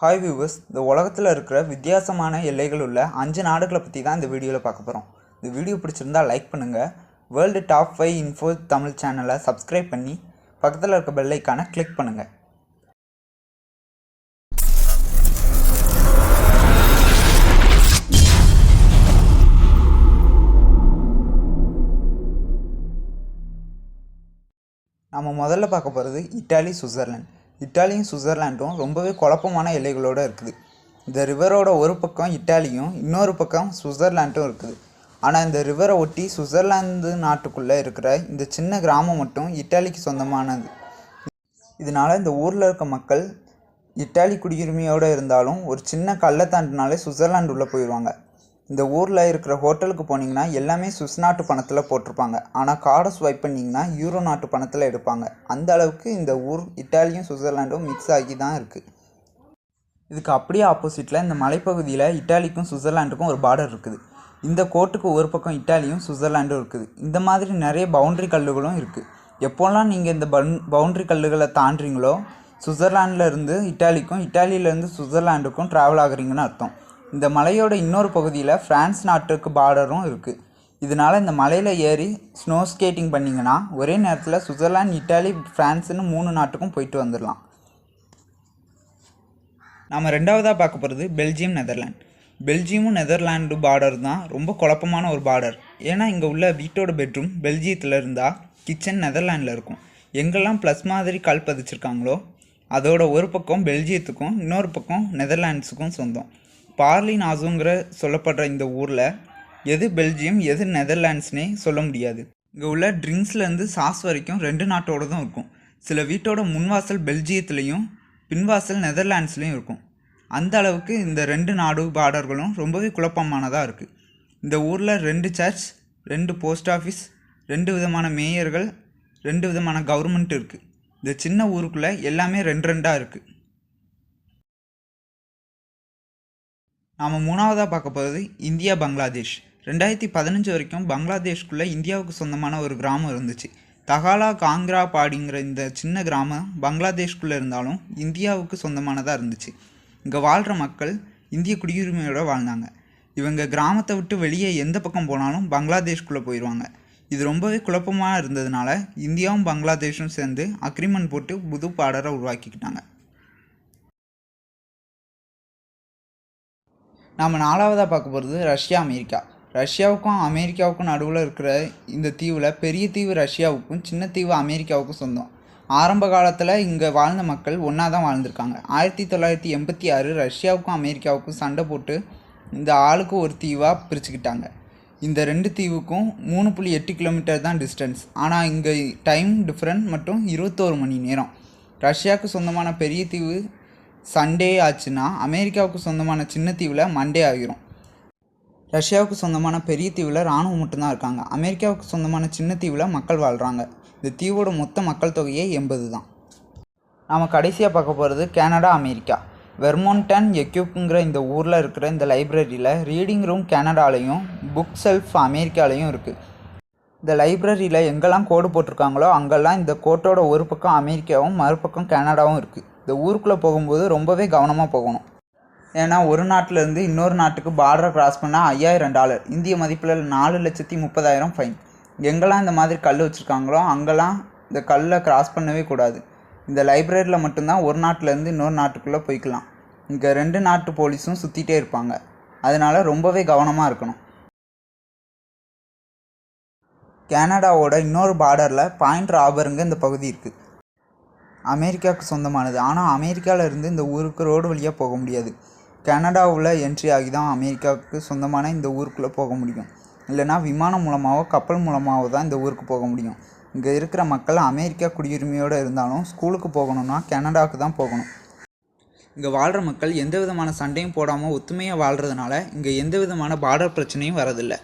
Hi viewers இந்த உலகத்தில் இருக்கிற வித்தியாசமான எல்லைகள் உள்ள அஞ்சு நாடுகளை பற்றி தான் இந்த வீடியோவில் பார்க்க போகிறோம் இந்த வீடியோ பிடிச்சிருந்தா லைக் பண்ணுங்கள் world top five info Tamil சேனலை சப்ஸ்கிரைப் பண்ணி பக்கத்தில் இருக்க பெல்லைக்கான கிளிக் பண்ணுங்கள் நம்ம முதல்ல பார்க்க போகிறது இட்டாலி சுவிட்சர்லாந்து இட்டாலியும் சுவிட்சர்லாண்டும் ரொம்பவே குழப்பமான எல்லைகளோடு இருக்குது. இந்த ரிவரோட ஒரு பக்கம் இட்டாலியும் இன்னொரு பக்கம் சுவிட்சர்லாண்டும் இருக்குது. ஆனால் இந்த ரிவரை ஒட்டி சுவிட்சர்லாந்து நாட்டுக்குள்ளே இருக்கிற இந்த சின்ன கிராமம் மட்டும் இட்டாலிக்கு சொந்தமானது. இதனால் இந்த ஊரில் இருக்க மக்கள் இட்டாலி குடியுரிமையோடு இருந்தாலும் ஒரு சின்ன கள்ளத்தாண்டுனாலே சுவிட்சர்லாண்டு உள்ளே போயிடுவாங்க இந்த ஊரில் இருக்கிற ஹோட்டலுக்கு போனீங்கன்னா எல்லாமே சுவிஸ் நாட்டு பணத்தில் போட்டிருப்பாங்க. ஆனால் கார்டை ஸ்வைப் பண்ணிங்கன்னா யூரோ நாட்டு பணத்தில் எடுப்பாங்க. அந்த அளவுக்கு இந்த ஊர் இட்டாலியும் சுவிட்சர்லாண்டும் மிக்ஸ் ஆகி தான் இருக்குது இதுக்கு அப்படியே ஆப்போசிட்டில் இந்த மலைப்பகுதியில் இட்டாலிக்கும் சுவிட்சர்லாண்டுக்கும் ஒரு பார்டர் இருக்குது. இந்த கோட்டுக்கு ஒரு பக்கம் இட்டாலியும் சுவிட்சர்லாண்டும் இருக்குது. இந்த மாதிரி நிறைய பவுண்ட்ரி கல்லுகளும் இருக்குது எப்போல்லாம் நீங்கள் இந்த பன் பவுண்ட்ரி கல்லுகளை தாண்டுறீங்களோ சுவிட்சர்லாண்டில் இருந்து இட்டாலிக்கும் இட்டாலியிலேருந்து சுவிட்சர்லாண்டுக்கும் ட்ராவல் ஆகுறீங்கன்னு அர்த்தம். இந்த மலையோட இன்னொரு பகுதியில் ஃப்ரான்ஸ் நாட்டுக்கு பார்டரும் இருக்குது இதனால் இந்த மலையில் ஏறி ஸ்னோ ஸ்கேட்டிங் பண்ணிங்கன்னா ஒரே நேரத்தில் சுவிட்சர்லாந்து இட்டாலி ஃப்ரான்ஸ்னு மூணு நாட்டுக்கும் போயிட்டு வந்துடலாம் நாம் ரெண்டாவதாக பார்க்க போகிறது பெல்ஜியம் நெதர்லாண்ட் பெல்ஜியமும் நெதர்லாண்டு பார்டர் தான் ரொம்ப குழப்பமான ஒரு பார்டர். ஏன்னா இங்கே உள்ள வீட்டோட பெட்ரூம் பெல்ஜியத்தில் இருந்தால் கிச்சன் நெதர்லாண்டில் இருக்கும். எங்கெல்லாம் ப்ளஸ் மாதிரி கல் பதிச்சிருக்காங்களோ அதோட ஒரு பக்கம் பெல்ஜியத்துக்கும் இன்னொரு பக்கம் நெதர்லாண்ட்ஸுக்கும் சொந்தம். பார்லின் நாசுங்கிற சொல்லப்படுற இந்த ஊரில் எது பெல்ஜியம் எது நெதர்லாண்ட்ஸ்னே சொல்ல முடியாது. இங்கே உள்ள ட்ரிங்க்ஸ்லேருந்து சாஸ் வரைக்கும் ரெண்டு நாட்டோட தான் இருக்கும். சில வீட்டோட முன்வாசல் பெல்ஜியத்துலேயும் பின்வாசல் நெதர்லாண்ட்ஸ்லேயும் இருக்கும். அந்த அளவுக்கு இந்த ரெண்டு நாடு பார்டர்களும் ரொம்பவே குழப்பமானதாக இருக்குது இந்த ஊரில் ரெண்டு சர்ச் ரெண்டு போஸ்ட் ஆஃபீஸ் ரெண்டு விதமான மேயர்கள் ரெண்டு விதமான கவர்மெண்ட் இருக்குது இந்த சின்ன ஊருக்குள்ளே எல்லாமே ரெண்டு ரெண்டாக இருக்குது நாம் மூணாவதாக பார்க்க போகிறது இந்தியா பங்களாதேஷ். ரெண்டாயிரத்தி பதினஞ்சு வரைக்கும் பங்களாதேஷ்குள்ளே இந்தியாவுக்கு சொந்தமான ஒரு கிராமம் இருந்துச்சு. தகாலா காங்க்ரா பாடிங்கிற இந்த சின்ன கிராமம் பங்களாதேஷ்குள்ளே இருந்தாலும் இந்தியாவுக்கு சொந்தமானதாக இருந்துச்சு. இங்கே வாழ்கிற மக்கள் இந்திய குடியுரிமையோடு வாழ்ந்தாங்க. இவங்க கிராமத்தை விட்டு வெளியே எந்த பக்கம் போனாலும் பங்களாதேஷ்குள்ளே போயிடுவாங்க இது ரொம்பவே குழப்பமாக இருந்ததுனால இந்தியாவும் பங்களாதேஷும் சேர்ந்து அக்ரிமெண்ட் போட்டு புது பாடரை உருவாக்கிக்கிட்டாங்க. நாம் நாலாவதாக பார்க்க போகிறது ரஷ்யா அமெரிக்கா. ரஷ்யாவுக்கும் அமெரிக்காவுக்கும் நடுவில் இருக்கிற இந்த தீவில் பெரிய தீவு ரஷ்யாவுக்கும் சின்ன தீவு அமெரிக்காவுக்கும் சொந்தம். ஆரம்ப காலத்தில் இங்கே வாழ்ந்த மக்கள் ஒன்றா தான் வாழ்ந்திருக்காங்க. ஆயிரத்தி தொள்ளாயிரத்தி எண்பத்தி ஆறு ரஷ்யாவுக்கும் அமெரிக்காவுக்கும் சண்டை போட்டு இந்த ஆளுக்கு ஒரு தீவாக பிரிச்சுக்கிட்டாங்க. இந்த ரெண்டு தீவுக்கும் மூணு புள்ளி எட்டு கிலோமீட்டர் தான் டிஸ்டன்ஸ். ஆனால் இங்கே டைம் டிஃப்ரெண்ட் மட்டும் இருபத்தோரு மணி நேரம். ரஷ்யாவுக்கு சொந்தமான பெரிய தீவு சண்டே ஆச்சுன்னா அமெரிக்காவுக்கு சொந்தமான சின்ன தீவில் மண்டே ஆகிரும். ரஷ்யாவுக்கு சொந்தமான பெரிய தீவில் இராணுவம் மட்டும்தான் இருக்காங்க. அமெரிக்காவுக்கு சொந்தமான சின்ன தீவில் மக்கள் வாழ்கிறாங்க இந்த தீவோட மொத்த மக்கள் தொகையே எண்பது தான். நாம் கடைசியாக பார்க்க போகிறது கனடா அமெரிக்கா. வெர்மோன்டன் எக்யூப்ங்கிற இந்த ஊரில் இருக்கிற இந்த லைப்ரரியில் ரீடிங் ரூம் கனடாலையும் புக் செல்ஃப் அமெரிக்காலையும் இருக்குது இந்த லைப்ரரியில் எங்கெல்லாம் கோடு போட்டிருக்காங்களோ அங்கெல்லாம் இந்த கோட்டோட ஒரு பக்கம் அமெரிக்காவும் மறுபக்கம் கனடாவும் இருக்குது இந்த ஊருக்குள்ளே போகும்போது ரொம்பவே கவனமாக போகணும். ஏன்னா ஒரு நாட்டிலேருந்து இன்னொரு நாட்டுக்கு பார்டரை கிராஸ் பண்ணால் ஐயாயிரம் டாலர் இந்திய மதிப்பில் நாலு லட்சத்தி முப்பதாயிரம் ஃபைன் எங்கெல்லாம் இந்த மாதிரி கல் வச்சுருக்காங்களோ அங்கெல்லாம் இந்த கல்லை கிராஸ் பண்ணவே கூடாது. இந்த லைப்ரரியில் மட்டும்தான் ஒரு நாட்டிலேருந்து இன்னொரு நாட்டுக்குள்ளே போய்க்கலாம். இங்கே ரெண்டு நாட்டு போலீஸும் சுற்றிட்டே இருப்பாங்க. அதனால் ரொம்பவே கவனமாக இருக்கணும். கனடாவோட இன்னொரு பார்டரில் பாயிண்ட் ராபருங்க இந்த பகுதி இருக்குது அமெரிக்காவுக்கு சொந்தமானது. ஆனால் அமெரிக்காவில் இருந்து இந்த ஊருக்கு ரோடு வழியாக போக முடியாது. கனடாவில் என்ட்ரி ஆகி தான் அமெரிக்காவுக்கு சொந்தமான இந்த ஊருக்குள்ளே போக முடியும். இல்லைனா விமானம் மூலமாகவோ கப்பல் மூலமாகவோ தான் இந்த ஊருக்கு போக முடியும். இங்கே இருக்கிற மக்கள் அமெரிக்கா குடியுரிமையோடு இருந்தாலும் ஸ்கூலுக்கு போகணுன்னா கனடாவுக்கு தான் போகணும். இங்கே வாழ்கிற மக்கள் எந்த விதமான சண்டையும் போடாமல் ஒத்துமையாக வாழ்கிறதுனால இங்கே எந்த விதமான பார்டர் பிரச்சனையும் வரதில்லை